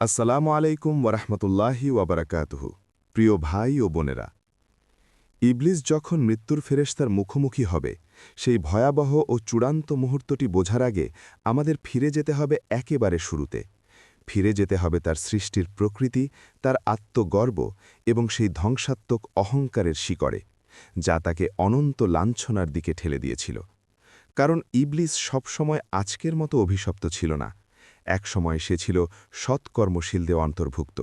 আসসালামু আলাইকুম ওরহমতুল্লাহি ওয়াবারাকাতুহ। প্রিয় ভাই ও বোনেরা, ইবলিস যখন মৃত্যুর ফেরেশতার মুখোমুখি হবে, সেই ভয়াবহ ও চূড়ান্ত মুহূর্তটি বোঝার আগে আমাদের ফিরে যেতে হবে একেবারে শুরুতে। ফিরে যেতে হবে তার সৃষ্টির প্রকৃতি, তার আত্মগর্ব এবং সেই ধ্বংসাত্মক অহংকারের শিকড়ে, যা তাকে অনন্ত লাঞ্ছনার দিকে ঠেলে দিয়েছিল। কারণ ইবলিস সবসময় আজকের মতো অভিশপ্ত ছিল না। একসময় সে ছিল সৎকর্মশীলদের অন্তর্ভুক্ত।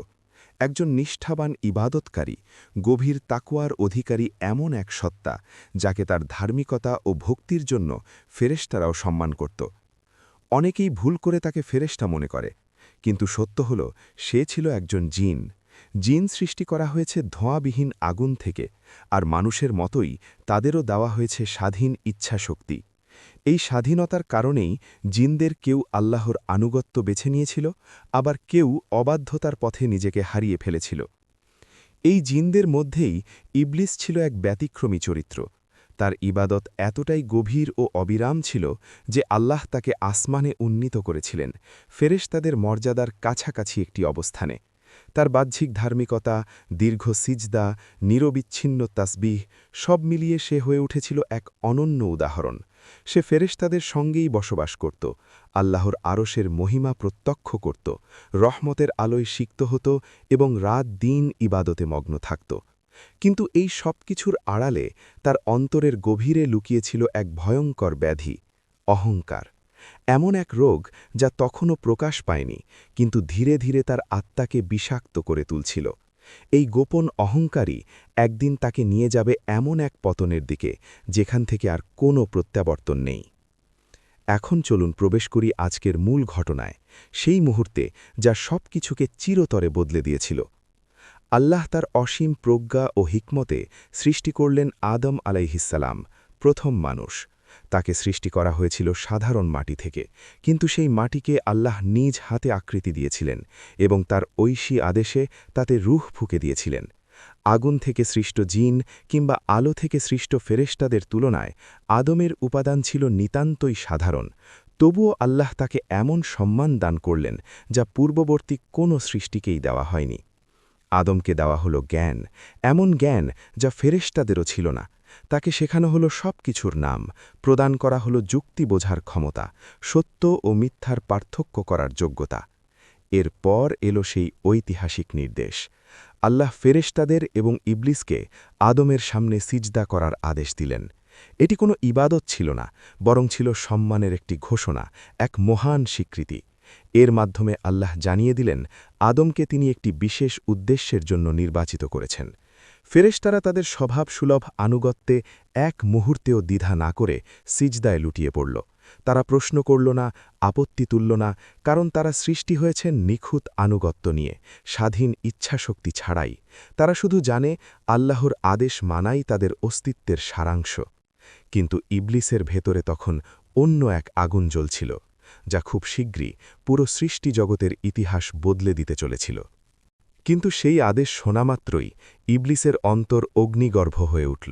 একজন নিষ্ঠাবান ইবাদতকারী, গভীর তাকুয়ার অধিকারী এমন এক সত্তা, যাকে তার ধার্মিকতা ও ভক্তির জন্য ফেরেশতারাও সম্মান করত। অনেকেই ভুল করে তাকে ফেরেশতা মনে করে, কিন্তু সত্য হল, সে ছিল একজন জিন। জিন সৃষ্টি করা হয়েছে ধোঁয়াবিহীন আগুন থেকে, আর মানুষের মতোই তাদেরও দেওয়া হয়েছে স্বাধীন ইচ্ছাশক্তি। এই স্বাধীনতার কারণেই জিনদের কেউ আল্লাহর আনুগত্য বেছে নিয়েছিল, আবার কেউ অবাধ্যতার পথে নিজেকে হারিয়ে ফেলেছিল। এই জিনদের মধ্যেই ইবলিস ছিল এক ব্যতিক্রমী চরিত্র। তার ইবাদত এতটাই গভীর ও অবিরাম ছিল যে আল্লাহ তাকে আসমানে উন্নীত করেছিলেন, ফেরেশ তাদের মর্যাদার কাছাকাছি একটি অবস্থানে। তার বাহ্যিক ধার্মিকতা, দীর্ঘ সিজদা, নিরবিচ্ছিন্ন তাসবিহ সব মিলিয়ে সে হয়ে উঠেছিল এক অনন্য উদাহরণ। সে ফেরেশতাদের সঙ্গেই বসবাস করত, আল্লাহর আরশের মহিমা প্রত্যক্ষ করত, রহমতের আলোয় সিক্ত হতো এবং রাত দিন ইবাদতে মগ্ন থাকত। কিন্তু এই সব কিছুর আড়ালে তার অন্তরের গভীরে লুকিয়েছিল এক ভয়ঙ্কর ব্যাধি, অহংকার। এমন এক রোগ যা তখনও প্রকাশ পায়নি, কিন্তু ধীরে ধীরে তার আত্মাকে বিষাক্ত করে তুলছিল। এই গোপন অহংকারী একদিন তাকে নিয়ে যাবে এমন এক পতনের দিকে, যেখান থেকে আর কোনো প্রত্যাবর্তন নেই। এখন চলুন প্রবেশ করি আজকের মূল ঘটনায়, সেই মুহূর্তে যা সব কিছুকে চিরতরে বদলে দিয়েছিল। আল্লাহ তার অসীম প্রজ্ঞা ও হিকমতে সৃষ্টি করলেন আদম আলাইহিসালাম প্রথম মানুষ। তাকে সৃষ্টি করা হয়েছিল সাধারণ মাটি থেকে, কিন্তু সেই মাটিকে আল্লাহ নিজ হাতে আকৃতি দিয়েছিলেন এবং তার ঐশী আদেশে তাতে রুহ ফুকে দিয়েছিলেন। আগুন থেকে সৃষ্ট জিন কিংবা আলো থেকে সৃষ্ট ফেরেস্তাদের তুলনায় আদমের উপাদান ছিল নিতান্তই সাধারণ, তবুও আল্লাহ তাকে এমন সম্মান দান করলেন যা পূর্ববর্তী কোনো সৃষ্টিকেই দেওয়া হয়নি। আদমকে দেওয়া হলো জ্ঞান, এমন জ্ঞান যা ফেরেস্তাদেরও ছিল না। তাকে শেখানো হলো সব কিছুর নাম, প্রদান করা হলো যুক্তি বোঝার ক্ষমতা, সত্য ও মিথ্যার পার্থক্য করার যোগ্যতা। এরপর এলো সেই ঐতিহাসিক নির্দেশ। আল্লাহ ফেরেশতাদের এবং ইবলিসকে আদমের সামনে সিজদা করার আদেশ দিলেন। এটি কোনো ইবাদত ছিল না, বরং ছিল সম্মানের একটি ঘোষণা, এক মহান স্বীকৃতি। এর মাধ্যমে আল্লাহ জানিয়ে দিলেন, আদমকে তিনি একটি বিশেষ উদ্দেশ্যের জন্য নির্বাচিত করেছেন। ফেরেশতারা তাদের স্বভাব সুলভ আনুগত্যে এক মুহূর্তেও দ্বিধা না করে সিজদায় লুটিয়ে পড়ল। তারা প্রশ্ন করল না, আপত্তি তুলল না, কারণ তারা সৃষ্টি হয়েছেন নিখুঁত আনুগত্য নিয়ে, স্বাধীন ইচ্ছাশক্তি ছাড়াই। তারা শুধু জানে, আল্লাহর আদেশ মানাই তাদের অস্তিত্বের সারাংশ। কিন্তু ইবলিসের ভেতরে তখন অন্য এক আগুন জ্বলছিল। যা খুব শীঘ্রই পুরো সৃষ্টি জগতের ইতিহাস বদলে দিতে চলেছিল। কিন্তু সেই আদেশ শোনামাত্রই ইবলিসের অন্তর অগ্নিগর্ভ হয়ে উঠল।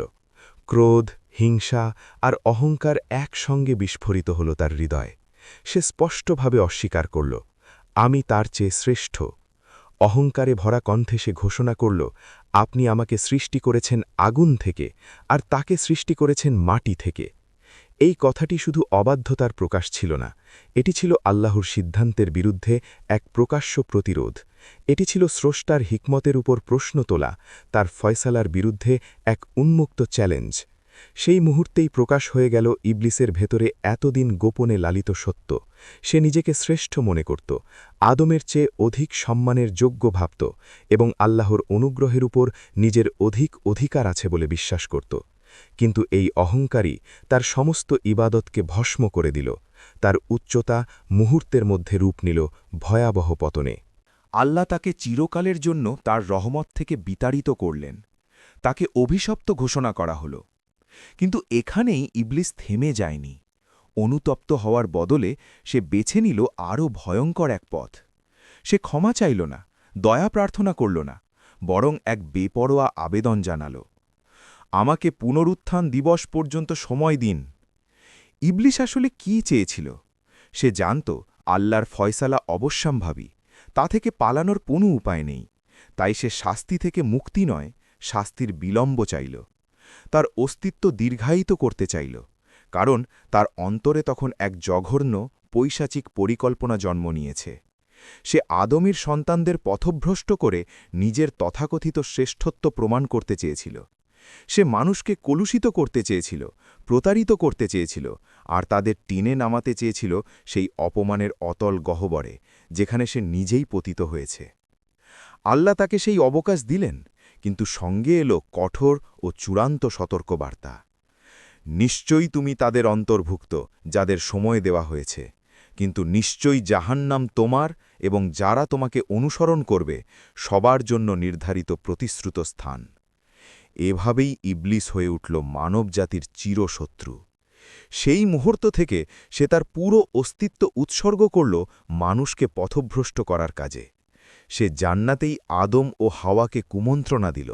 ক্রোধ, হিংসা আর অহংকার একসঙ্গে বিস্ফোরিত হল তার হৃদয়। সে স্পষ্টভাবে অস্বীকার করল, আমি তার চেয়ে শ্রেষ্ঠ। অহংকারে ভরা কণ্ঠে সে ঘোষণা করল, আপনি আমাকে সৃষ্টি করেছেন আগুন থেকে আর তাকে সৃষ্টি করেছেন মাটি থেকে। এই কথাটি শুধু অবাধ্যতার প্রকাশ ছিল না, এটি ছিল আল্লাহর সিদ্ধান্তের বিরুদ্ধে এক প্রকাশ্য প্রতিরোধ। এটি ছিল স্রষ্টার হিকমতের উপর প্রশ্ন তোলা, তার ফয়সালার বিরুদ্ধে এক উন্মুক্ত চ্যালেঞ্জ। সেই মুহূর্তেই প্রকাশ হয়ে গেল ইবলিসের ভেতরে এতদিন গোপনে লালিত সত্য। সে নিজেকে শ্রেষ্ঠ মনে করত, আদমের চেয়ে অধিক সম্মানের যোগ্য ভাবত এবং আল্লাহর অনুগ্রহের উপর নিজের অধিক অধিকার আছে বলে বিশ্বাস করত। কিন্তু এই অহংকারী তার সমস্ত ইবাদতকে ভস্ম করে দিল, তার উচ্চতা মুহূর্তের মধ্যে রূপ নিল ভয়াবহ পতনে। আল্লাহ তাকে চিরকালের জন্য তার রহমত থেকে বিতাড়িত করলেন, তাকে অভিশপ্ত ঘোষণা করা হল। কিন্তু এখানেই ইবলিস থেমে যায়নি, অনুতপ্ত হওয়ার বদলে সে বেছে নিল আরও ভয়ঙ্কর এক পথ। সে ক্ষমা চাইল না, দয়া প্রার্থনা করল না, বরং এক বেপরোয়া আবেদন জানাল। আমাকে পুনরুত্থান দিবস পর্যন্ত সময় দিন। ইবলিশ আসলে কি চেয়েছিল? সে জানত, আল্লাহর ফয়সালা অবশ্যম্ভাবী, তা থেকে পালানোর কোনো উপায় নেই। তাই সে শাস্তি থেকে মুক্তি নয়, শাস্তির বিলম্ব চাইল। তার অস্তিত্ব দীর্ঘায়িত করতে চাইল, কারণ তার অন্তরে তখন এক জঘন্য, পৈশাচিক পরিকল্পনা জন্ম নিয়েছে। সে আদমির সন্তানদের পথভ্রষ্ট করে নিজের তথাকথিত শ্রেষ্ঠত্ব প্রমাণ করতে চেয়েছিল। সে মানুষকে কলুষিত করতে চেয়েছিল, প্রতারিত করতে চেয়েছিল, আর তাদের টিনে নামাতে চেয়েছিল সেই অপমানের অতল গহ্বরে, যেখানে সে নিজেই পতিত হয়েছে। আল্লাহ তাকে সেই অবকাশ দিলেন, কিন্তু সঙ্গে এলো কঠোর ও চূড়ান্ত সতর্কবার্তা। নিশ্চয়ই তুমি তাদের অন্তর্ভুক্ত, যাদের সময় দেওয়া হয়েছে, কিন্তু নিশ্চয়ই জাহান্নাম তোমার এবং যারা তোমাকে অনুসরণ করবে, সবার জন্য নির্ধারিত প্রতিশ্রুত স্থান। এভাবেই ইবলিস হয়ে উঠল মানবজাতির চিরশত্রু। সেই মুহূর্ত থেকে সে তার পুরো অস্তিত্ব উৎসর্গ করল মানুষকে পথভ্রষ্ট করার কাজে। সে জান্নাতেই আদম ও হাওয়াকে কুমন্ত্রণা দিল,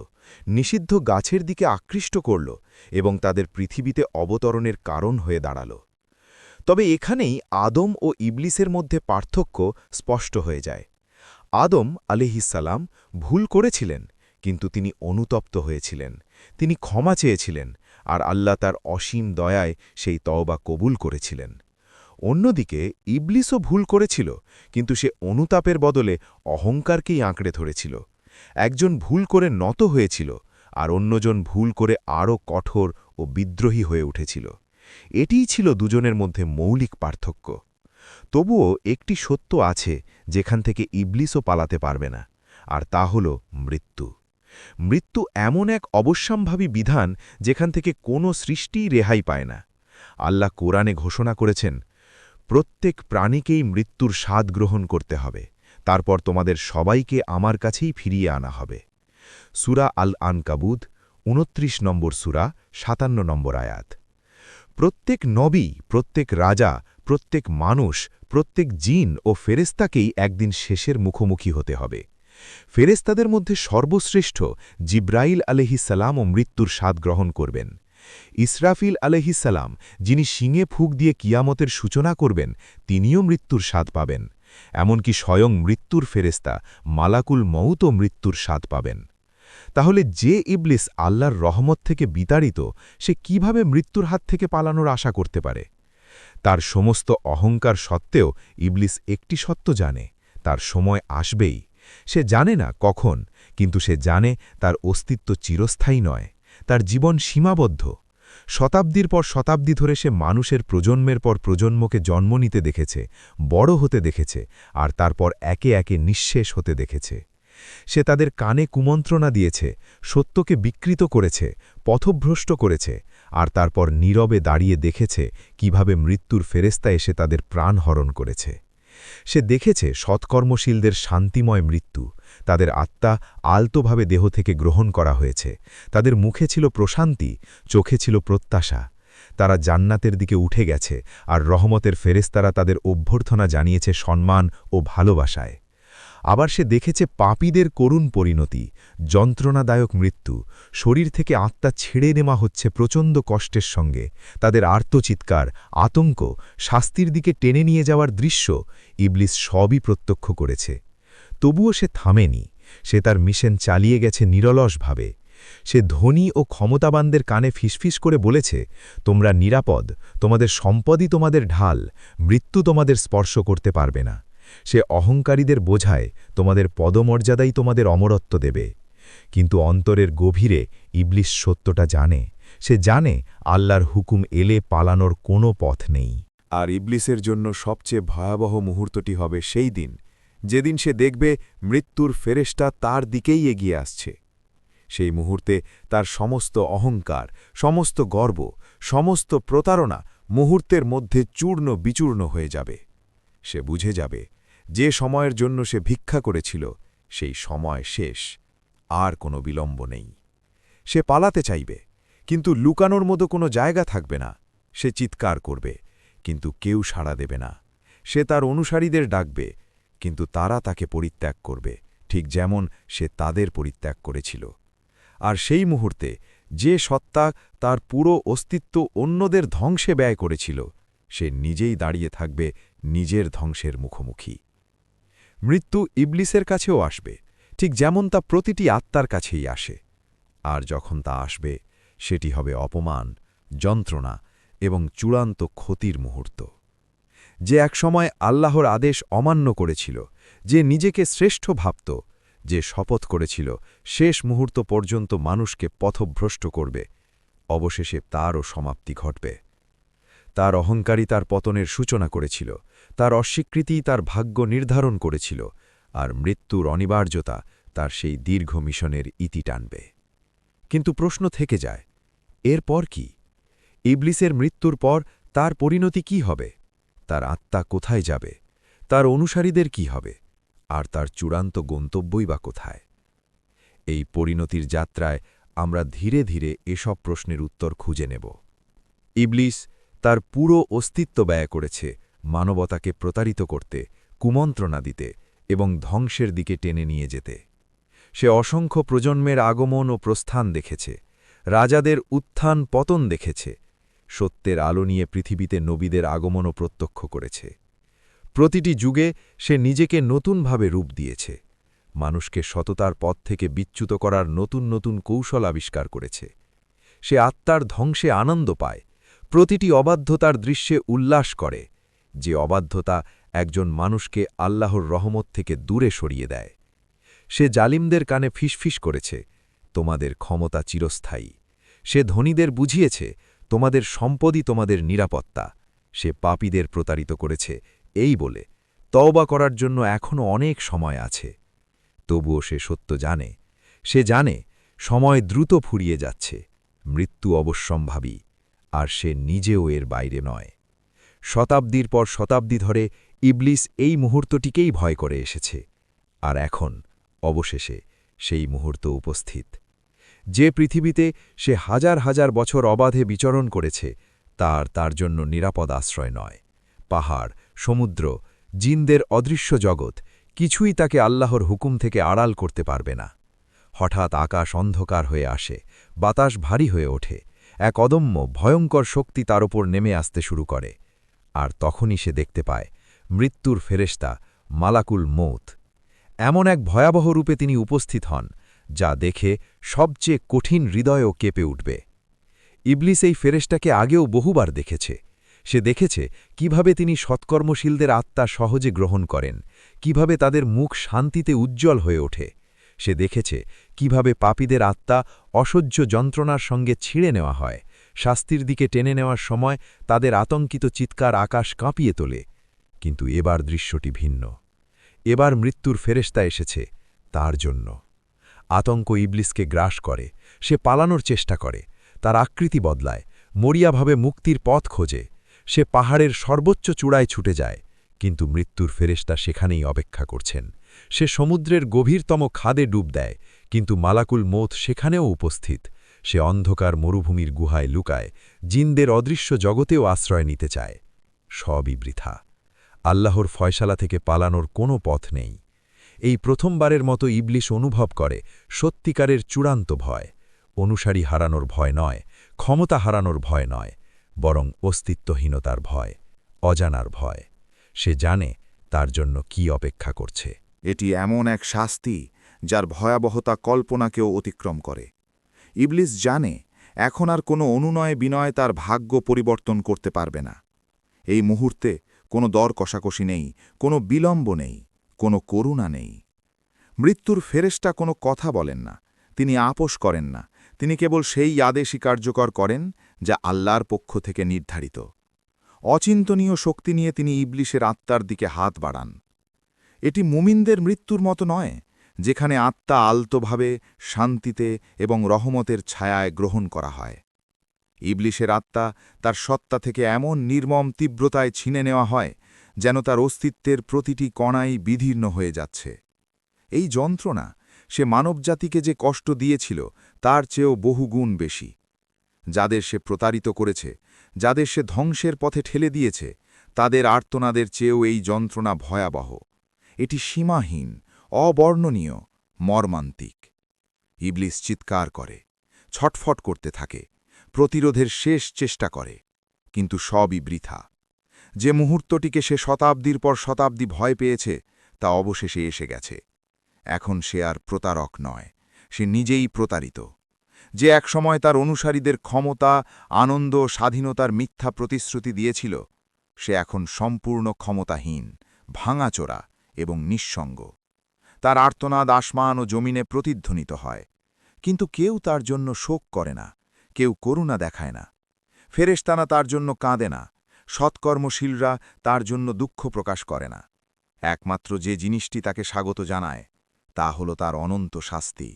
নিষিদ্ধ গাছের দিকে আকৃষ্ট করল এবং তাদের পৃথিবীতে অবতরণের কারণ হয়ে দাঁড়াল। তবে এখানেই আদম ও ইবলিসের মধ্যে পার্থক্য স্পষ্ট হয়ে যায়। আদম আলিহিসাল্লাম ভুল করেছিলেন কিন্তু তিনি অনুতপ্ত হয়েছিলেন। তিনি ক্ষমা চেয়েছিলেন আর আল্লাহ তার অসীম দয়ায় সেই তওবা কবুল করেছিলেন। অন্যদিকে ইবলিসও ভুল করেছিল, কিন্তু সে অনুতাপের বদলে অহংকারকেই আঁকড়ে ধরেছিল। একজন ভুল করে নত হয়েছিল আর অন্যজন ভুল করে আরও কঠোর ও বিদ্রোহী হয়ে উঠেছিল। এটিই ছিল দুজনের মধ্যে মৌলিক পার্থক্য। তবুও একটি সত্য আছে যেখান থেকে ইবলিসও পালাতে পারবে না, আর তা হল মৃত্যু। মৃত্যু এমন এক অবশ্যম্ভাবী বিধান যেখান থেকে কোনো সৃষ্টিই রেহাই পায় না। আল্লাহ কোরআনে ঘোষণা করেছেন, প্রত্যেক প্রাণীকেই মৃত্যুর স্বাদ গ্রহণ করতে হবে, তারপর তোমাদের সবাইকে আমার কাছেই ফিরিয়ে আনা হবে। সুরা আল আনকাবুদ উনত্রিশ নম্বর সুরা, সাতান্ন নম্বর আয়াত। প্রত্যেক নবী, প্রত্যেক রাজা, প্রত্যেক মানুষ, প্রত্যেক জিন ও ফেরেস্তাকেই একদিন শেষের মুখোমুখি হতে হবে। ফেরেস্তাদের মধ্যে সর্বশ্রেষ্ঠ জিব্রাইল আলহিসাল্লাম ও মৃত্যুর স্বাদ গ্রহণ করবেন। ইসরাফিল আলহিসাল্লাম যিনি শিঙে ফুক দিয়ে কিয়ামতের সূচনা করবেন, তিনিও মৃত্যুর স্বাদ পাবেন। এমনকি স্বয়ং মৃত্যুর ফেরেস্তা মালাকুল মৌতও মৃত্যুর স্বাদ পাবেন। তাহলে যে ইবলিস আল্লাহর রহমত থেকে বিতাড়িত, সে কীভাবে মৃত্যুর হাত থেকে পালানোর আশা করতে পারে? তার সমস্ত অহংকার সত্ত্বেও ইবলিস একটি সত্য জানে, তার সময় আসবেই। সে জানে না কখন, কিন্তু সে জানে তার অস্তিত্ব চিরস্থায়ী নয়, তার জীবন সীমাবদ্ধ। শতাব্দীর পর শতাব্দী ধরে সে মানুষের প্রজন্মের পর প্রজন্মকে জন্ম নিতে দেখেছে, বড় হতে দেখেছে, আর তারপর একে একে নিঃশেষ হতে দেখেছে। সে তাদের কানে কুমন্ত্রণা দিয়েছে, সত্যকে বিকৃত করেছে, পথভ্রষ্ট করেছে, আর তারপর নীরবে দাঁড়িয়ে দেখেছে কীভাবে মৃত্যুর ফেরেস্তা এসে তাদের প্রাণ হরণ করেছে। সে দেখেছে সৎকর্মশীলদের শান্তিময় মৃত্যু। তাদের আত্মা আলতোভাবে দেহ থেকে গ্রহণ করা হয়েছে। তাদের মুখে ছিল প্রশান্তি, চোখে ছিল প্রত্যাশা। তারা জান্নাতের দিকে উঠে গেছে আর রহমতের ফেরেস্তারা তাদের অভ্যর্থনা জানিয়েছে সম্মান ও ভালোবাসায়। আবার সে দেখেছে পাপীদের করুণ পরিণতি যন্ত্রণাদায়ক মৃত্যু। শরীর থেকে আত্মা ছেড়ে নেওয়া হচ্ছে প্রচণ্ড কষ্টের সঙ্গে। তাদের আর্তচিৎকার, আতঙ্ক, শাস্তির দিকে টেনে নিয়ে যাওয়ার দৃশ্য ইবলিস সবই প্রত্যক্ষ করেছে। তবুও সে থামেনি। সে তার মিশন চালিয়ে গেছে নিরলসভাবে। সে ধনী ও ক্ষমতাবানদের কানে ফিসফিস করে বলেছে, তোমরা নিরাপদ, তোমাদের সম্পদই তোমাদের ঢাল, মৃত্যু তোমাদের স্পর্শ করতে পারবে না। সে অহংকারীদের বোঝায়, তোমাদের পদমর্যাদাই তোমাদের অমরত্ব দেবে। কিন্তু অন্তরের গভীরে ইবলিশ সত্যটা জানে। সে জানে আল্লাহর হুকুম এলে পালানোর কোনো পথ নেই। আর ইবলিসের জন্য সবচেয়ে ভয়াবহ মুহূর্তটি হবে সেই দিন, যেদিন সে দেখবে মৃত্যুর ফেরেস্টা তার দিকেই এগিয়ে আসছে। সেই মুহূর্তে তার সমস্ত অহংকার, সমস্ত গর্ব, সমস্ত প্রতারণা মুহূর্তের মধ্যে চূর্ণ বিচূর্ণ হয়ে যাবে। সে বুঝে যাবে, যে সময়ের জন্য সে ভিক্ষা করেছিল, সেই সময় শেষ। আর কোনো বিলম্ব নেই। সে পালাতে চাইবে, কিন্তু লুকানোর মতো কোনো জায়গা থাকবে না। সে চিৎকার করবে, কিন্তু কেউ সাড়া দেবে না। সে তার অনুসারীদের ডাকবে, কিন্তু তারা তাকে পরিত্যাগ করবে, ঠিক যেমন সে তাদের পরিত্যাগ করেছিল। আর সেই মুহূর্তে যে সত্তা তার পুরো অস্তিত্ব অন্যদের ধ্বংসে ব্যয় করেছিল, সে নিজেই দাঁড়িয়ে থাকবে নিজের ধ্বংসের মুখোমুখি। মৃত্যু ইবলিসের কাছেও আসবে। ঠিক যেমন তা প্রতিটি আত্মার কাছেই আসে, আর যখন তা আসবে, সেটি হবে অপমান, যন্ত্রণা এবং চূড়ান্ত ক্ষতির মুহূর্ত। যে একসময় আল্লাহর আদেশ অমান্য করেছিল, যে নিজেকে শ্রেষ্ঠ ভাবত, যে শপথ করেছিল, শেষ মুহূর্ত পর্যন্ত মানুষকে পথভ্রষ্ট করবে, অবশেষে তারও সমাপ্তি ঘটবে। তার অহংকারী তার পতনের সূচনা করেছিল, তার অস্বীকৃতি তার ভাগ্য নির্ধারণ করেছিল আর মৃত্যুর অনিবার্যতা তার সেই দীর্ঘ মিশনের ইতি টানবে। কিন্তু প্রশ্ন থেকে যায়, এরপর কি? ইবলিসের মৃত্যুর পর তার পরিণতি কি হবে? তার আত্মা কোথায় যাবে? তার অনুসারীদের কি হবে? আর তার চূড়ান্ত গন্তব্যই বা কোথায়? এই পরিণতির যাত্রায় আমরা ধীরে ধীরে এসব প্রশ্নের উত্তর খুঁজে নেব। ইবলিস তার পুরো অস্তিত্ব ব্যয় করেছে মানবতাকে প্রতারিত করতে, কুমন্ত্রণা দিতে এবং ধ্বংসের দিকে টেনে নিয়ে যেতে। সে অসংখ্য প্রজন্মের আগমন ও প্রস্থান দেখেছে, রাজাদের উত্থান পতন দেখেছে, সত্যের আলো নিয়ে পৃথিবীতে নবীদের আগমনও প্রত্যক্ষ করেছে। প্রতিটি যুগে সে নিজেকে নতুনভাবে রূপ দিয়েছে, মানুষকে সততার পথ থেকে বিচ্যুত করার নতুন নতুন কৌশল আবিষ্কার করেছে। সে আত্মার ধ্বংসে আনন্দ পায়, প্রতিটি অবাধ্যতার দৃশ্যে উল্লাস করে, যে অবাধ্যতা একজন মানুষকে আল্লাহর রহমত থেকে দূরে সরিয়ে দেয়। সে জালিমদের কানে ফিসফিস করেছে, তোমাদের ক্ষমতা চিরস্থায়ী। সে ধনীদের বুঝিয়েছে, তোমাদের সম্পদই তোমাদের নিরাপত্তা। সে পাপীদের প্রতারিত করেছে, এই বলে, তওবা করার জন্য এখনও অনেক সময় আছে। তবুও সে সত্য জানে, সে জানে, সময় দ্রুত ফুরিয়ে যাচ্ছে, মৃত্যু অবশ্যম্ভাবী, আর সে নিজেও এর বাইরে নয়। শতাব্দীর পর শতাব্দী ধরে ইবলিস এই মুহূর্তটিকেই ভয় করে এসেছে, আর এখন, অবশেষে, সেই মুহূর্ত উপস্থিত। যে পৃথিবীতে সে হাজার হাজার বছর অবাধে বিচরণ করেছে, তার তার জন্য নিরাপদ আশ্রয় নয়। পাহাড়, সমুদ্র, জিনদের অদৃশ্য জগৎ, কিছুই তাকে আল্লাহর হুকুম থেকে আড়াল করতে পারবে না। হঠাৎ আকাশ অন্ধকার হয়ে আসে, বাতাস ভারী হয়ে ওঠে, এক অদম্য, ভয়ঙ্কর শক্তি তার ওপর নেমে আসতে শুরু করে, আর তখনই সে দেখতে পায় মৃত্যুর ফেরেস্তা মালাকুল মৌত। এমন এক ভয়াবহ রূপে তিনি উপস্থিত হন, যা দেখে সবচেয়ে কঠিন হৃদয়ও কেঁপে উঠবে। ইবলিস এই ফেরেস্টাকে আগেও বহুবার দেখেছে। সে দেখেছে কীভাবে তিনি সৎকর্মশীলদের আত্মা সহজে গ্রহণ করেন, কীভাবে তাদের মুখ শান্তিতে উজ্জ্বল হয়ে ওঠে। সে দেখেছে কীভাবে পাপীদের আত্মা অসহ্য যন্ত্রণার সঙ্গে ছিঁড়ে নেওয়া হয়, শাস্তির দিকে টেনে নেওয়ার সময় তাদের আতঙ্কিত চিৎকার আকাশ কাঁপিয়ে তোলে। কিন্তু এবার দৃশ্যটি ভিন্ন। এবার মৃত্যুর ফেরেস্তা এসেছে তার জন্য। আতঙ্ক ইবলিসকে গ্রাস করে, সে পালানোর চেষ্টা করে, তার আকৃতি বদলায়, মরিয়াভাবে মুক্তির পথ খোঁজে, সে পাহাড়ের সর্বোচ্চ চূড়ায় ছুটে যায়, কিন্তু মৃত্যুর ফেরেস্তা সেখানেই অপেক্ষা করছেন। সে সমুদ্রের গভীরতম খাদে ডুব দেয়, কিন্তু মালাকুল মোথ সেখানেও উপস্থিত। সে অন্ধকার মরুভূমির গুহায় লুকায়, জিনদের অদৃশ্য জগতেও আশ্রয় নিতে চায়। সবই বৃথা। আল্লাহর ফয়সালা থেকে পালানোর কোনো পথ নেই। এই প্রথমবারের মতো ইবলিশ অনুভব করে সত্যিকারের চূড়ান্ত ভয়। অনুসারী হারানোর ভয় নয়, ক্ষমতা হারানোর ভয় নয়, বরং অস্তিত্বহীনতার ভয়, অজানার ভয়। সে জানে তার জন্য কি অপেক্ষা করছে। এটি এমন এক শাস্তি যার ভয়াবহতা কল্পনাকেও অতিক্রম করে। ইবলিস জানে এখন আর কোনো অনুনয় বিনয় তার ভাগ্য পরিবর্তন করতে পারবে না। এই মুহূর্তে কোনো দর কষাকষি নেই, কোনো বিলম্ব নেই, কোনো করুণা নেই। মৃত্যুর ফেরেস্টা কোনো কথা বলেন না, তিনি আপোষ করেন না, তিনি কেবল সেই আদেশই কার্যকর করেন, যা আল্লাহর পক্ষ থেকে নির্ধারিত। অচিন্তনীয় শক্তি নিয়ে তিনি ইবলিশের আত্মার দিকে হাত বাড়ান। এটি মুমিনদের মৃত্যুর মতো নয়, যেখানে আত্মা আলতোভাবে, শান্তিতে এবং রহমতের ছায়ায় গ্রহণ করা হয়। ইবলিশের আত্মা তার সত্তা থেকে এমন নির্মম তীব্রতায় ছিনে নেওয়া হয়, যেন তার অস্তিত্বের প্রতিটি কণাই বিধীর্ণ হয়ে যাচ্ছে। এই যন্ত্রণা সে মানবজাতিকে যে কষ্ট দিয়েছিল, তার চেয়েও বহুগুণ বেশি। যাদের সে প্রতারিত করেছে, যাদের সে ধ্বংসের পথে ঠেলে দিয়েছে, তাদের আর্তনাদের চেয়েও এই যন্ত্রণা ভয়াবহ। এটি সীমাহীন, অবর্ণনীয়, মর্মান্তিক। ইবলিস চিৎকার করে, ছটফট করতে থাকে প্রতিরোধের শেষ চেষ্টা করে, কিন্তু সবই বৃথা। যে মুহূর্তটিকে সে শতাব্দীর পর শতাব্দী ভয় পেয়েছে, তা অবশেষে এসে গেছে। এখন সে আর প্রতারক নয়, সে নিজেই প্রতারিত। যে একসময় তার অনুসারীদের ক্ষমতা, আনন্দ, স্বাধীনতার মিথ্যা প্রতিশ্রুতি দিয়েছিল, সে এখন সম্পূর্ণ ক্ষমতাহীন, ভাঙাচোরা এবং নিঃসঙ্গ। তার আর্তনাদ আসমান ও জমিনে প্রতিধ্বনিত হয়, কিন্তু কেউ তার জন্য শোক করে না। কেউ করুণা দেখায় না। ফেরেশতানা তার জন্য কাঁদে না। সৎকর্মশীলরা তার জন্য দুঃখ প্রকাশ করে না। একমাত্র যে জিনিসটি তাকে স্বাগত জানায়, তা হল তার অনন্ত শাস্তি।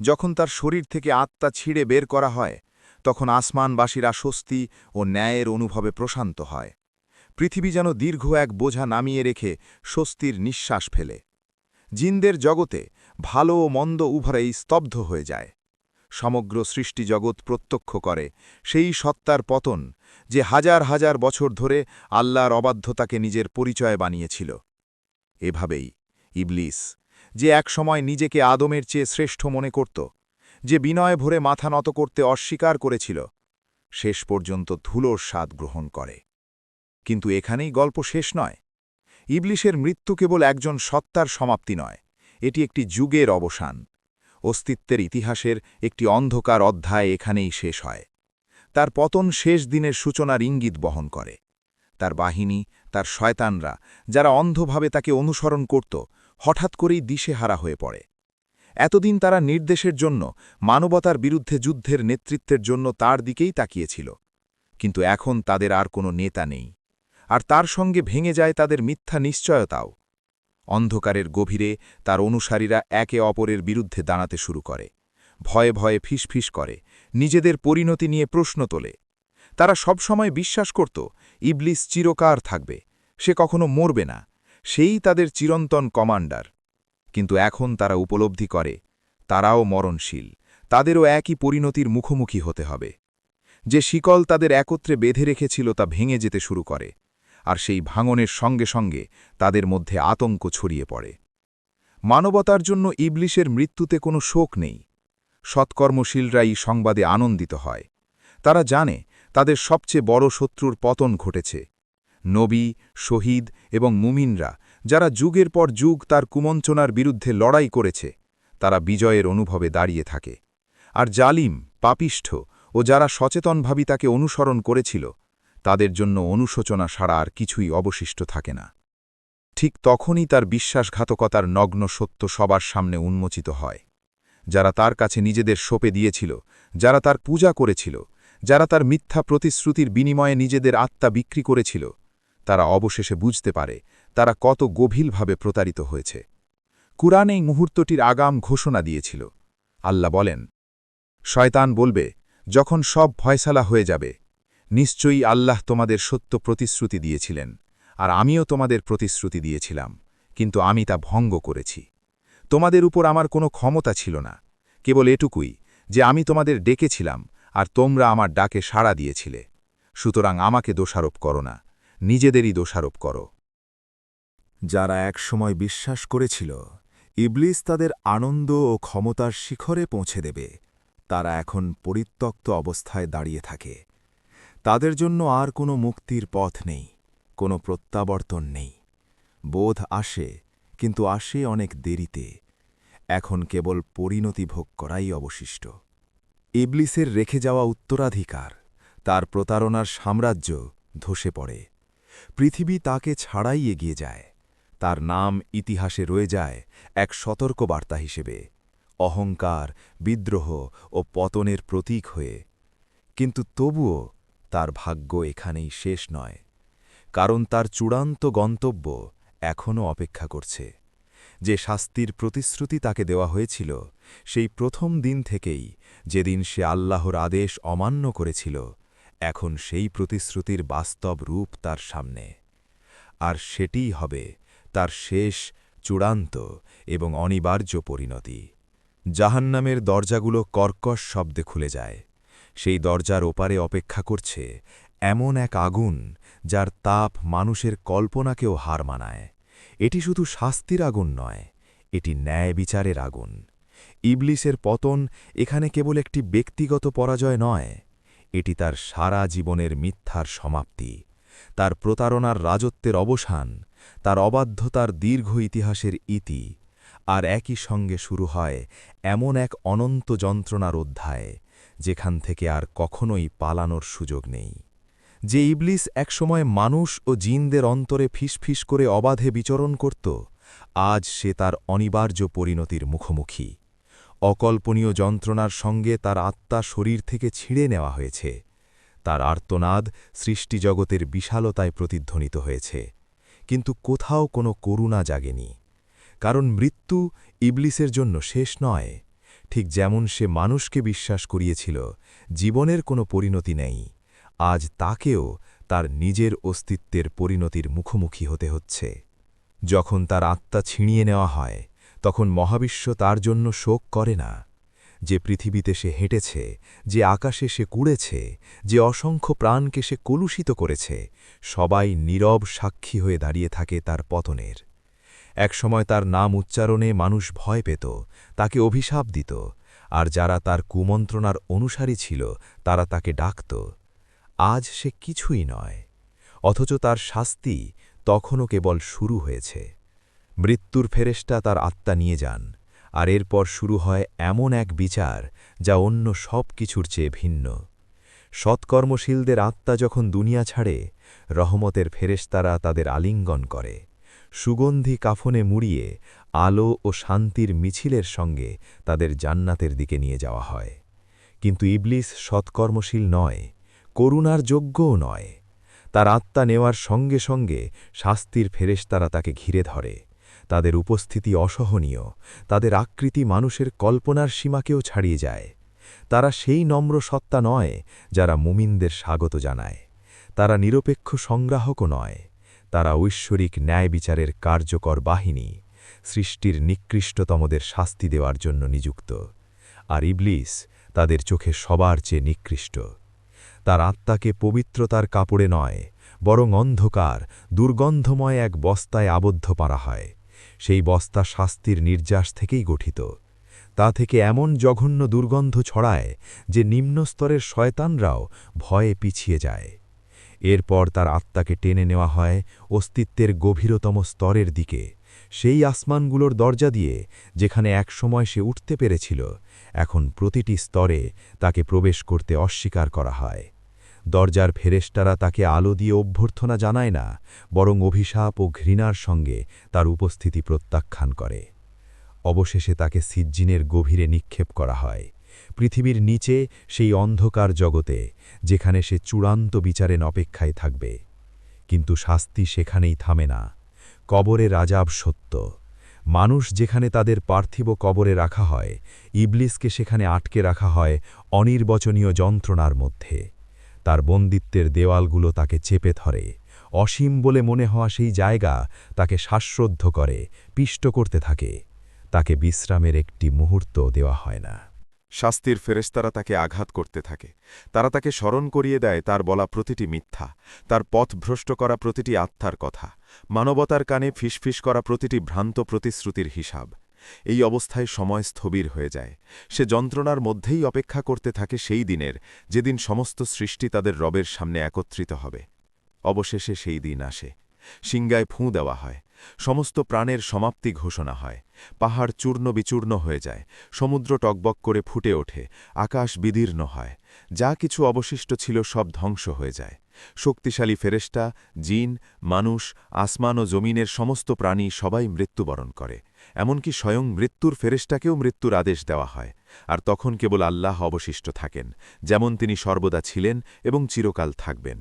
যখন তার শরীর থেকে আত্মা ছিঁড়ে বের করা হয়, তখন আসমানবাসীরা স্বস্তি ও ন্যায়ের অনুভবে প্রশান্ত হয়। পৃথিবী যেন দীর্ঘ এক বোঝা নামিয়ে রেখে স্বস্তির নিঃশ্বাস ফেলে। জিনদের জগতে ভালো ও মন্দ উভয়েই স্তব্ধ হয়ে যায়। সমগ্র সৃষ্টিজগৎ প্রত্যক্ষ করে, সেই সত্তার পতন যে হাজার হাজার বছর ধরে আল্লাহর অবাধ্যতাকে নিজের পরিচয় বানিয়েছিল। এভাবেই ইবলিস, যে একসময় নিজেকে আদমের চেয়ে শ্রেষ্ঠ মনে করত, যে বিনয় ভরে মাথা নত করতে অস্বীকার করেছিল, শেষ পর্যন্ত ধুলোর স্বাদ গ্রহণ করে। কিন্তু এখানেই গল্প শেষ নয়। ইবলিশের মৃত্যু কেবল একজন সত্তার সমাপ্তি নয়, এটি একটি যুগের অবসান। অস্তিত্বের ইতিহাসের একটি অন্ধকার অধ্যায় এখানেই শেষ হয়। তার পতন শেষ দিনের সূচনার ইঙ্গিত বহন করে। তার বাহিনী, তার শয়তানরা, যারা অন্ধভাবে তাকে অনুসরণ করত, হঠাৎ করেই দিশেহারা হয়ে পড়ে। এতদিন তারা নির্দেশের জন্য, মানবতার বিরুদ্ধে যুদ্ধের নেতৃত্বের জন্য তার দিকেই তাকিয়েছিল। কিন্তু এখন তাদের আর কোনো নেতা নেই। আর তার সঙ্গে ভেঙে যায় তাদের মিথ্যা নিশ্চয়তাও। অন্ধকারের গভীরে তার অনুসারীরা একে অপরের বিরুদ্ধে দাঁড়াতে শুরু করে। ভয়ে ভয়ে ফিসফিস করে। নিজেদের পরিণতি নিয়ে প্রশ্ন তোলে। তারা সবসময় বিশ্বাস করত, ইবলিস চিরকার থাকবে, সে কখনো মরবে না, সেই তাদের চিরন্তন কমান্ডার। কিন্তু এখন তারা উপলব্ধি করে, তারাও মরণশীল, তাদেরও একই পরিণতির মুখোমুখি হতে হবে। যে শিকল তাদের একত্রে বেঁধে রেখেছিল তা ভেঙে যেতে শুরু করে। আর সেই ভাঙনের সঙ্গে সঙ্গে তাদের মধ্যে আতঙ্ক ছড়িয়ে পড়ে। মানবতার জন্য ইবলিশের মৃত্যুতে কোনো শোক নেই। সৎকর্মশীলরাই সংবাদে আনন্দিত হয়। তারা জানে তাদের সবচেয়ে বড় শত্রুর পতন ঘটেছে। নবী, শহীদ এবং মুমিনরা, যারা যুগের পর যুগ তার কুমঞ্চনার বিরুদ্ধে লড়াই করেছে, তারা বিজয়ের অনুভবে দাঁড়িয়ে থাকে। আর জালিম, পাপিষ্ঠ ও যারা সচেতনভাবে তাকে অনুসরণ করেছিল তাদের জন্য অনুশোচনা ছাড়া আর কিছুই অবশিষ্ট থাকে না। ঠিক তখনই তার বিশ্বাসঘাতকতার নগ্ন সত্য সবার সামনে উন্মোচিত হয়। যারা তার কাছে নিজেদের সোপে দিয়েছিল, যারা তার পূজা করেছিল, যারা তার মিথ্যা প্রতিশ্রুতির বিনিময়ে নিজেদের আত্মা বিক্রি করেছিল, তারা অবশেষে বুঝতে পারে তারা কত গভীরভাবে প্রতারিত হয়েছে। কুরআন এই মুহূর্তটির আগাম ঘোষণা দিয়েছিল। আল্লাহ বলেন, শয়তান বলবে, যখন সব ফয়সালা হয়ে যাবে নিশ্চয়ই আল্লাহ তোমাদের সত্য প্রতিশ্রুতি দিয়েছিলেন, আর আমিও তোমাদের প্রতিশ্রুতি দিয়েছিলাম, কিন্তু আমি তা ভঙ্গ করেছি। তোমাদের উপর আমার কোনো ক্ষমতা ছিল না, কেবল এটুকুই, যে আমি তোমাদের ডেকেছিলাম, আর তোমরা আমার ডাকে সাড়া দিয়েছিলে। সুতরাং আমাকে দোষারোপ করো না, নিজেদেরই দোষারোপ করো। যারা একসময় বিশ্বাস করেছিল, ইবলিস তাদের আনন্দ ও ক্ষমতার শিখরে পৌঁছে দেবে, তারা এখন পরিত্যক্ত অবস্থায় দাঁড়িয়ে থাকে। তাদের জন্য আর কোনো মুক্তির পথ নেই, কোনো প্রত্যাবর্তন নেই। বোধ আসে, কিন্তু আসে অনেক দেরিতে। এখন কেবল পরিণতি ভোগ করাই অবশিষ্ট। ইবলিসের রেখে যাওয়া উত্তরাধিকার, তার প্রতারণার সাম্রাজ্য ধসে পড়ে। পৃথিবী তাকে ছাড়াই এগিয়ে যায়। তার নাম ইতিহাসে রয়ে যায় এক সতর্কবার্তা হিসেবে, অহংকার, বিদ্রোহ ও পতনের প্রতীক হয়ে। কিন্তু তবুও তার ভাগ্য এখানেই শেষ নয়, কারণ তার চূড়ান্ত গন্তব্য এখনও অপেক্ষা করছে। যে শাস্তির প্রতিশ্রুতি তাকে দেওয়া হয়েছিল, সেই প্রথম দিন থেকেই যেদিন সে আল্লাহর আদেশ অমান্য করেছিল, এখন সেই প্রতিশ্রুতির বাস্তব রূপ তার সামনে। আর সেটিই হবে তার শেষ, চূড়ান্ত এবং অনিবার্য পরিণতি। জাহান্নামের দরজাগুলো কর্কশ শব্দে খুলে যায়। সেই দরজার ওপারে অপেক্ষা করছে এমন এক আগুন যার তাপ মানুষের কল্পনাকেও হার মানায়। এটি শুধু শাস্তির আগুন নয়, এটি ন্যায় বিচারের আগুন। ইবলিসের পতন এখানে কেবল একটি ব্যক্তিগত পরাজয় নয়, এটি তার সারা জীবনের মিথ্যার সমাপ্তি, তার প্রতারণার রাজত্বের অবসান, তার অবাধ্যতার দীর্ঘ ইতিহাসের ইতি, আর একই সঙ্গে শুরু হয় এমন এক অনন্ত যন্ত্রণার অধ্যায় যেখান থেকে আর কখনোই পালানোর সুযোগ নেই। যে ইবলিস একসময় মানুষ ও জিনদের অন্তরে ফিসফিস করে অবাধে বিচরণ করত, আজ সে তার অনিবার্য পরিণতির মুখোমুখি। অকল্পনীয় যন্ত্রণার সঙ্গে তার আত্মা শরীর থেকে ছিঁড়ে নেওয়া হয়েছে। তার আর্তনাদ সৃষ্টিজগতের বিশালতায় প্রতিধ্বনিত হয়েছে। কিন্তু কোথাও কোনো করুণা জাগেনি। কারণ মৃত্যু ইবলিসের জন্য শেষ নয়। ঠিক যেমন সে মানুষকে বিশ্বাস করিয়েছিল, জীবনের কোনো পরিণতি নেই। আজ তাকেও তার নিজের অস্তিত্বের পরিণতির মুখোমুখি হতে হচ্ছে। যখন তার আত্মা ছিঁড়িয়ে নেওয়া হয়, তখন মহাবিশ্ব তার জন্য শোক করে না। যে পৃথিবীতে সে হেঁটেছে, যে আকাশে সে কুড়েছে, যে অসংখ্য প্রাণকে সে কলুষিত করেছে, সবাই নীরব সাক্ষী হয়ে দাঁড়িয়ে থাকে তার পতনের। একসময় তার নাম উচ্চারণে মানুষ ভয় পেত, তাকে অভিশাপ দিত, আর যারা তার কুমন্ত্রণার অনুসারী ছিল, তারা তাকে ডাকত। আজ সে কিছুই নয়, অথচ তার শাস্তি তখনও কেবল শুরু হয়েছে। মৃত্যুর ফেরেস্টা তার আত্মা নিয়ে যান, আর এরপর শুরু হয় এমন এক বিচার যা অন্য সব কিছুর চেয়ে ভিন্ন। সৎকর্মশীলদের আত্মা যখন দুনিয়া ছাড়ে, রহমতের ফেরেশতারা তাদের আলিঙ্গন করে। সুগন্ধি কাফনে মুড়িয়ে আলো ও শান্তির মিছিলের সঙ্গে তাদের জান্নাতের দিকে নিয়ে যাওয়া হয়। কিন্তু ইবলিস সৎকর্মশীল নয়, করুণার যোগ্যও নয়। তার আত্মা নেওয়ার সঙ্গে সঙ্গে শাস্তির ফেরেশতারা তাকে ঘিরে ধরে। তাদের উপস্থিতি অসহনীয়, তাদের আকৃতি মানুষের কল্পনার সীমাকেও ছাড়িয়ে যায়। তারা সেই নম্র সত্তা নয় যারা মুমিনদের স্বাগত জানায়। তারা নিরপেক্ষ সংগ্রাহকও নয়। তারা ঐশ্বরিক ন্যায় বিচারের কার্যকর বাহিনী, সৃষ্টির নিকৃষ্টতমদের শাস্তি দেওয়ার জন্য নিযুক্ত। আর ইবলিস তাদের চোখে সবার চেয়ে নিকৃষ্ট। তার আত্মাকে পবিত্রতার কাপড়ে নয়, বরং অন্ধকার, দুর্গন্ধময় এক বস্তায় আবদ্ধ পারা হয়। সেই বস্তা শাস্তির নির্যাস থেকেই গঠিত। তা থেকে এমন জঘন্য দুর্গন্ধ ছড়ায় যে নিম্নস্তরের শয়তানরাও ভয়ে পিছিয়ে যায়। এরপর তার আত্মাকে টেনে নেওয়া হয় অস্তিত্বের গভীরতম স্তরের দিকে। সেই আসমানগুলোর দরজা দিয়ে, যেখানে একসময় সে উঠতে পেরেছিল, এখন প্রতিটি স্তরে তাকে প্রবেশ করতে অস্বীকার করা হয়। দরজার ফেরেস্টারা তাকে আলো দিয়ে অভ্যর্থনা জানায় না, বরং অভিশাপ ও ঘৃণার সঙ্গে তার উপস্থিতি প্রত্যাখ্যান করে। অবশেষে তাকে সিজ্জিনের গভীরে নিক্ষেপ করা হয়। পৃথিবীর নিচে সেই অন্ধকার জগতে, যেখানে সে চূড়ান্ত বিচারের অপেক্ষায় থাকবে। কিন্তু শাস্তি সেখানেই থামে না। কবরে রাজাব সত্য। মানুষ যেখানে তাদের পার্থিব কবরে রাখা হয়, ইবলিসকে সেখানে আটকে রাখা হয় অনির্বচনীয় যন্ত্রণার মধ্যে। তার বন্দিত্বের দেওয়ালগুলো তাকে চেপে ধরে। অসীম বলে মনে হওয়া সেই জায়গা তাকে শ্বাসরোদ্ধ করে, পিষ্ট করতে থাকে। তাকে বিশ্রামের একটি মুহূর্ত দেওয়া হয় না। শাস্তির ফেরেস্তারা তাকে আঘাত করতে থাকে। তারা তাকে স্মরণ করিয়ে দেয়, তার বলা প্রতিটি মিথ্যা, তার পথ ভ্রষ্ট করা প্রতিটি আত্মার কথা, মানবতার কানে ফিসফিস করা প্রতিটি ভ্রান্ত প্রতিশ্রুতির হিসাব। এই অবস্থায় সময় স্থবির হয়ে যায়। সে যন্ত্রণার মধ্যেই অপেক্ষা করতে থাকে সেই দিনের, যেদিন সমস্ত সৃষ্টি তাদের রবের সামনে একত্রিত হবে। অবশেষে সেই দিন আসে। সিংগায় ফুঁ দেওয়া হয়। সমস্ত প্রাণের সমাপ্তি ঘোষণা হয়। পাহাড় চূর্ণ বিচূর্ণ হয়ে যায়। সমুদ্র টকবক করে ফুটে ওঠে। আকাশ বিদীর্ণ হয়। যা কিছু অবশিষ্ট ছিল সব ধ্বংস হয়ে যায়। শক্তিশালী ফেরেস্টা জিন, মানুষ, আসমান ও জমিনের সমস্ত প্রাণী সবাই মৃত্যুবরণ করে। এমনকি স্বয়ং মৃত্যুর ফেরেস্টাকেও মৃত্যুর আদেশ দেওয়া হয়। আর তখন কেবল আল্লাহ অবশিষ্ট থাকেন, যেমন তিনি সর্বদা ছিলেন এবং চিরকাল থাকবেন।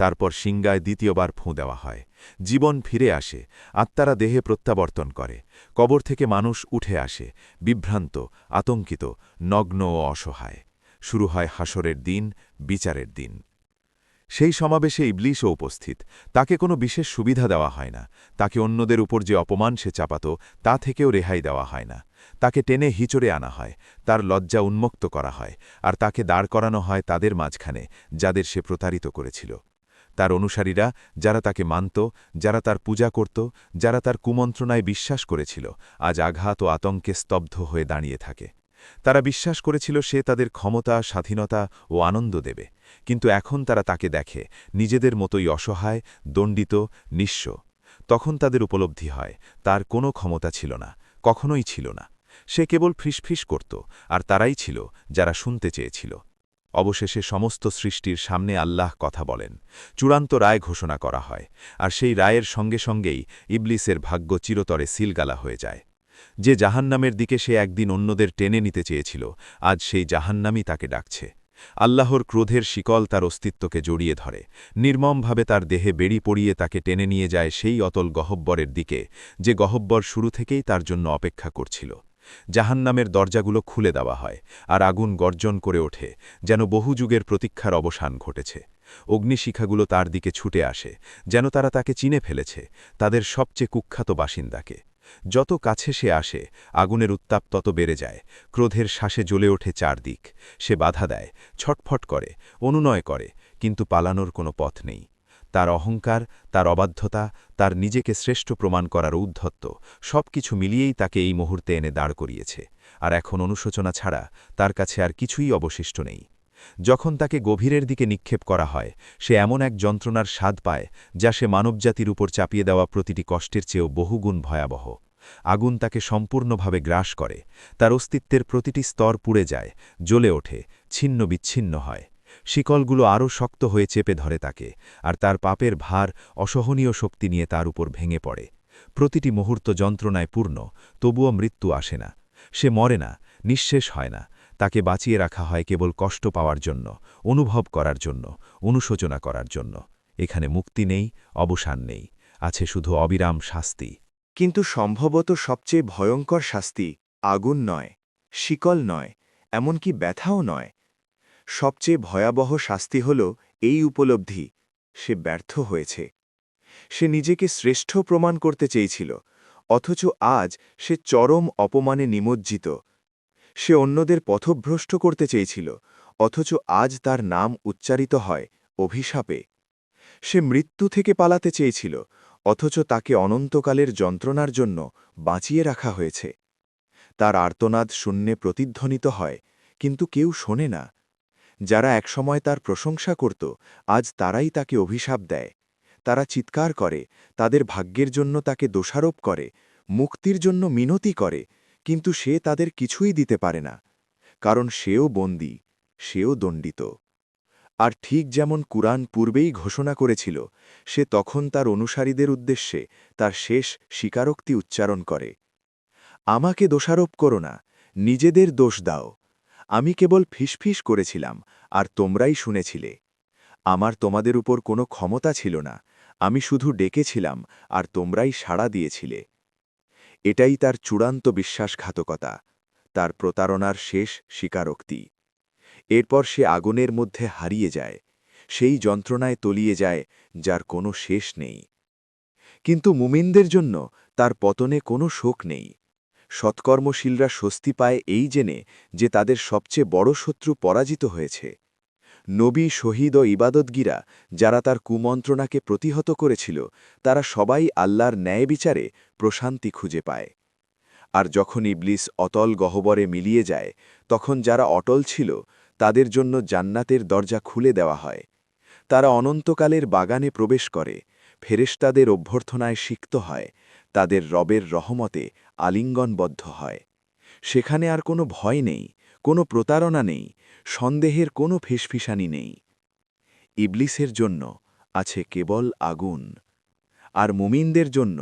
তারপর সিংগায় দ্বিতীয়বার ফুঁ দেওয়া হয়। জীবন ফিরে আসে, আত্মারা দেহে প্রত্যাবর্তন করে। কবর থেকে মানুষ উঠে আসে, বিভ্রান্ত, আতঙ্কিত, নগ্ন ও অসহায়। শুরু হয় হাসরের দিন, বিচারের দিন। সেই সমাবেশে ইবলিশও উপস্থিত। তাকে কোনো বিশেষ সুবিধা দেওয়া হয় না। তাকে অন্যদের উপর যে অপমান সে চাপাত, তা থেকেও রেহাই দেওয়া হয় না। তাকে টেনে হিচড়ে আনা হয়, তার লজ্জা উন্মুক্ত করা হয়, আর তাকে দাঁড় করানো হয় তাদের মাঝখানে, যাদের সে প্রতারিত করেছিল। তার অনুসারীরা, যারা তাকে মানত, যারা তার পূজা করত, যারা তার কুমন্ত্রণায় বিশ্বাস করেছিল, আজ আঘাত ও আতঙ্কে স্তব্ধ হয়ে দাঁড়িয়ে থাকে। তারা বিশ্বাস করেছিল সে তাদের ক্ষমতা, স্বাধীনতা ও আনন্দ দেবে। কিন্তু এখন তারা তাকে দেখে, নিজেদের মতোই অসহায়, দণ্ডিত, নিঃস্ব। তখন তাদের উপলব্ধি হয়, তার কোনো ক্ষমতা ছিল না, কখনোই ছিল না। সে কেবল ফিসফিস করত, আর তারাই ছিল, যারা শুনতে চেয়েছিল। অবশেষে সমস্ত সৃষ্টির সামনে আল্লাহ কথা বলেন। চূড়ান্ত রায় ঘোষণা করা হয়, আর সেই রায়ের সঙ্গে সঙ্গেই ইবলিসের ভাগ্য চিরতরে সিলগালা হয়ে যায়। যে জাহান্নামের দিকে সে একদিন অন্যদের টেনে নিতে চেয়েছিল, আজ সেই জাহান্নামই তাকে ডাকছে। আল্লাহর ক্রোধের শিকল তার অস্তিত্বকে জড়িয়ে ধরে। নির্মমভাবে তার দেহে বেড়ি পড়িয়ে তাকে টেনে নিয়ে যায় সেই অতল গহব্বরের দিকে, যে গহব্বর শুরু থেকেই তার জন্য অপেক্ষা করছিল। জাহান্নামের দরজাগুলো খুলে দেওয়া হয় আর আগুন গর্জন করে ওঠে, যেন বহু যুগের প্রতীক্ষার অবসান ঘটেছে। অগ্নিশিখাগুলো তার দিকে ছুটে আসে, যেন তারা তাকে চিনে ফেলেছে, তাদের সবচেয়ে কুখ্যাত বাসিন্দাকে। যত কাছে সে আসে, আগুনের উত্তাপ তত বেড়ে যায়, ক্রোধের শ্বাসে জ্বলে ওঠে চারদিক। সে বাধা দেয়, ছটফট করে, অনুনয় করে, কিন্তু পালানোর কোনো পথ নেই। তার অহংকার, তার অবাধ্যতা, তার নিজেকে শ্রেষ্ঠ প্রমাণ করার উদ্ধত্ত সব কিছু মিলিয়েই তাকে এই মুহূর্তে এনে দাঁড় করিয়েছে। আর এখন অনুশোচনা ছাড়া তার কাছে আর কিছুই অবশিষ্ট নেই। যখন তাকে গভীরের দিকে নিক্ষেপ করা হয়, সে এমন এক যন্ত্রণার স্বাদ পায়, যা সে মানবজাতির উপর চাপিয়ে দেওয়া প্রতিটি কষ্টের চেয়েও বহুগুণ ভয়াবহ। আগুন তাকে সম্পূর্ণভাবে গ্রাস করে, তার অস্তিত্বের প্রতিটি স্তর পুড়ে যায়, জ্বলে ওঠে, ছিন্ন বিচ্ছিন্ন হয়। শিকলগুলো আরও শক্ত হয়ে চেপে ধরে তাকে, আর তার পাপের ভার অসহনীয় শক্তি নিয়ে তার উপর ভেঙে পড়ে। প্রতিটি মুহূর্ত যন্ত্রণায় পূর্ণ, তবুও মৃত্যু আসে না। সে মরে না, নিঃশেষ হয় না। তাকে বাঁচিয়ে রাখা হয় কেবল কষ্ট পাওয়ার জন্য, অনুভব করার জন্য, অনুশোচনা করার জন্য। এখানে মুক্তি নেই, অবসান নেই, আছে শুধু অবিরাম শাস্তি। কিন্তু সম্ভবত সবচেয়ে ভয়ঙ্কর শাস্তি আগুন নয়, শিকল নয়, এমনকি ব্যথাও নয়। সবচেয়ে ভয়াবহ শাস্তি হল এই উপলব্ধি, সে ব্যর্থ হয়েছে। সে নিজেকে শ্রেষ্ঠ প্রমাণ করতে চেয়েছিল, অথচ আজ সে চরম অপমানে নিমজ্জিত। সে অন্যদের পথভ্রষ্ট করতে চেয়েছিল, অথচ আজ তার নাম উচ্চারিত হয় অভিশাপে। সে মৃত্যু থেকে পালাতে চেয়েছিল, অথচ তাকে অনন্তকালের যন্ত্রণার জন্য বাঁচিয়ে রাখা হয়েছে। তার আর্তনাদ শূন্যে প্রতিধ্বনিত হয়, কিন্তু কেউ শোনে না। যারা একসময় তার প্রশংসা করত, আজ তারাই তাকে অভিশাপ দেয়। তারা চিৎকার করে, তাদের ভাগ্যের জন্য তাকে দোষারোপ করে, মুক্তির জন্য মিনতি করে, কিন্তু সে তাদের কিছুই দিতে পারে না, কারণ সেও বন্দী, সেও দণ্ডিত। আর ঠিক যেমন কুরআন পূর্বেই ঘোষণা করেছিল, সে তখন তার অনুসারীদের উদ্দেশ্যে তার শেষ স্বীকারোক্তি উচ্চারণ করে। আমাকে দোষারোপ করো না, নিজেদের দোষ দাও। আমি কেবল ফিসফিস করেছিলাম, আর তোমরাই শুনেছিলে। আমার তোমাদের উপর কোনো ক্ষমতা ছিল না, আমি শুধু ডেকেছিলাম, আর তোমরাই সাড়া দিয়েছিলে। এটাই তার চূড়ান্ত বিশ্বাসঘাতকতা, তার প্রতারণার শেষ স্বীকারোক্তি। এরপর সে আগুনের মধ্যে হারিয়ে যায়, সেই যন্ত্রণায় তলিয়ে যায়, যার কোনো শেষ নেই। কিন্তু মুমিনদের জন্য তার পতনে কোনো শোক নেই। সৎকর্মশীলরা স্বস্তি পায় এই জেনে যে তাদের সবচেয়ে বড় শত্রু পরাজিত হয়েছে। নবী, শহীদ ও ইবাদতগিরা যারা তার কুমন্ত্রণাকে প্রতিহত করেছিল, তারা সবাই আল্লাহর ন্যায় বিচারে প্রশান্তি খুঁজে পায়। আর যখন ইবলিস অতল গহ্বরে মিলিয়ে যায়, তখন যারা অটল ছিল, তাদের জন্য জান্নাতের দরজা খুলে দেওয়া হয়। তারা অনন্তকালের বাগানে প্রবেশ করে, ফেরেশতাদের অভ্যর্থনায় সিক্ত হয় তাদের রবের রহমতে আলিঙ্গনবদ্ধ হয়। সেখানে আর কোনো ভয় নেই, কোনো প্রতারণা নেই, সন্দেহের কোনো ফিসফিসানি নেই। ইবলিসের জন্য আছে কেবল আগুন, আর মুমিনদের জন্য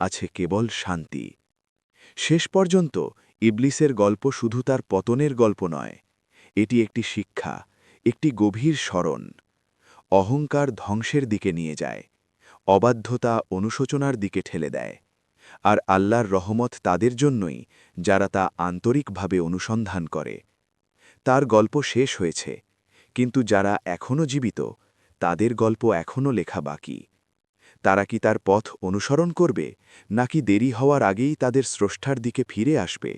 আছে কেবল শান্তি। শেষ পর্যন্ত ইবলিসের গল্প শুধু তার পতনের গল্প নয়, এটি একটি শিক্ষা, একটি গভীর স্মরণ। অহংকার ধ্বংসের দিকে নিয়ে যায়, অবাধ্যতা অনুশোচনার দিকে ঠেলে দেয়। আর আল্লাহর রহমত তাদের জন্যই, যারা তা আন্তরিকভাবে অনুসন্ধান করে। তার গল্প শেষ হয়েছে, কিন্তু যারা এখনও জীবিত, তাদের গল্প এখনও লেখা বাকি। তারা কি তার পথ অনুসরণ করবে, নাকি দেরি হওয়ার আগেই তাদের স্রষ্টার দিকে ফিরে আসবে?